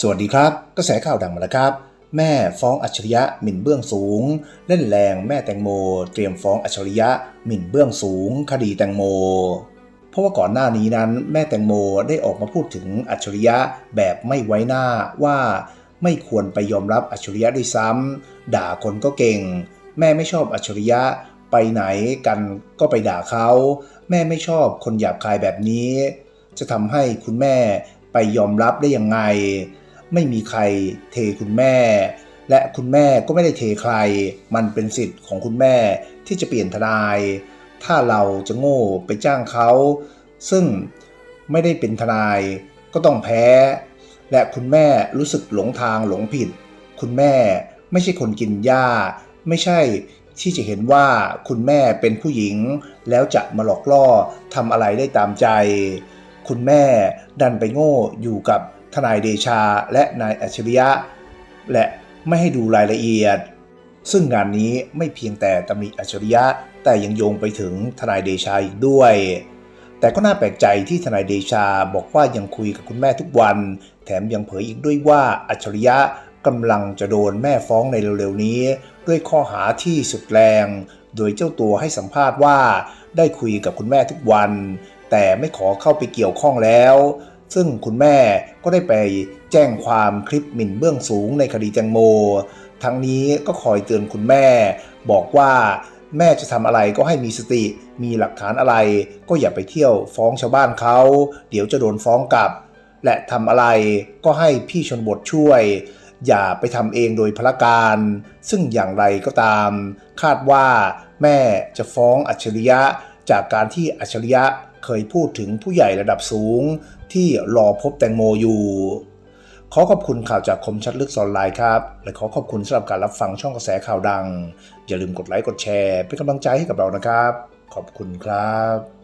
สวัสดีครับ กระแสข่าวดังมาแล้วครับ แม่ฟ้องอัจฉริยะหมิ่นเบื้องสูง เล่นแรงแม่แตงโม เตรียมฟ้องอัจฉริยะหมิ่นเบื้องสูง คดีแตงโม เพราะว่าก่อนหน้านี้นั้น แม่แตงโมได้ออกมาพูดถึงอัจฉริยะแบบไม่ไว้หน้าว่าไม่ควรไปยอมรับอัจฉริยะด้วยซ้ำด่าคนก็เก่ง แม่ไม่ชอบอัจฉริยะไปไหนกันก็ไปด่าเขาแม่ไม่ชอบคนหยาบคายแบบนี้ จะทำให้คุณแม่ไปยอมรับได้ยังไง ไม่มีใครเทคุณแม่ และคุณแม่ก็ไม่ได้เทใคร มันเป็นสิทธิ์ของคุณแม่ที่จะเปลี่ยนทนาย ถ้าเราจะโง่ไปจ้างเขา ซึ่งไม่ได้เป็นทนายก็ต้องแพ้ และคุณแม่รู้สึกหลงทางหลงผิด คุณแม่ไม่ใช่คนกินหญ้า ไม่ใช่ที่จะเห็นว่าคุณแม่เป็นผู้หญิง แล้วจะมาหลอกล่อทำอะไรได้ตามใจ คุณแม่ดันไปโง่อยู่กับ ทนายเดชาและนายอัจฉริยะ และไม่ให้ดูรายละเอียด ซึ่งงานนี้ไม่เพียงแต่ตำหนิอัจฉริยะ แต่ยังโยงไปถึงทนายเดชาอีกด้วย แต่ก็น่าแปลกใจที่ทนายเดชาบอกว่ายังคุยกับคุณแม่ทุกวัน แถมยังเผยอีกด้วยว่าอัจฉริยะกำลังจะโดนแม่ฟ้องในเร็วๆนี้ ด้วยข้อหาที่สุดแรง โดยเจ้าตัวให้สัมภาษณ์ว่าได้คุยกับคุณแม่ทุกวัน แต่ไม่ขอเข้าไปเกี่ยวข้องแล้ว ซึ่งคุณแม่ก็ได้ไปแจ้งความคลิปหมิ่นเบื้องสูงในคดีแตงโม ทั้งนี้ก็คอยเตือนคุณแม่ บอกว่าแม่จะทำอะไรก็ให้มีสติ มีหลักฐานอะไร ก็อย่าไปเที่ยวฟ้องชาวบ้านเขา เดี๋ยวจะโดนฟ้องกลับ และทำอะไรก็ให้พี่ชนบทช่วย อย่าไปทำเองโดยพละการ ซึ่งอย่างไรก็ตาม คาดว่าแม่จะฟ้องอัจฉริยะจากการที่อัจฉริยะ เคยพูดถึงผู้ใหญ่ระดับสูง ที่รอพบแตงโมอยู่ ขอขอบคุณข่าวจากคมชัดลึกออนไลน์ครับ และขอขอบคุณสำหรับการรับฟังช่องกระแสข่าวดัง อย่าลืมกดไลค์กดแชร์ เป็นกำลังใจให้กับเรานะครับ ขอบคุณครับ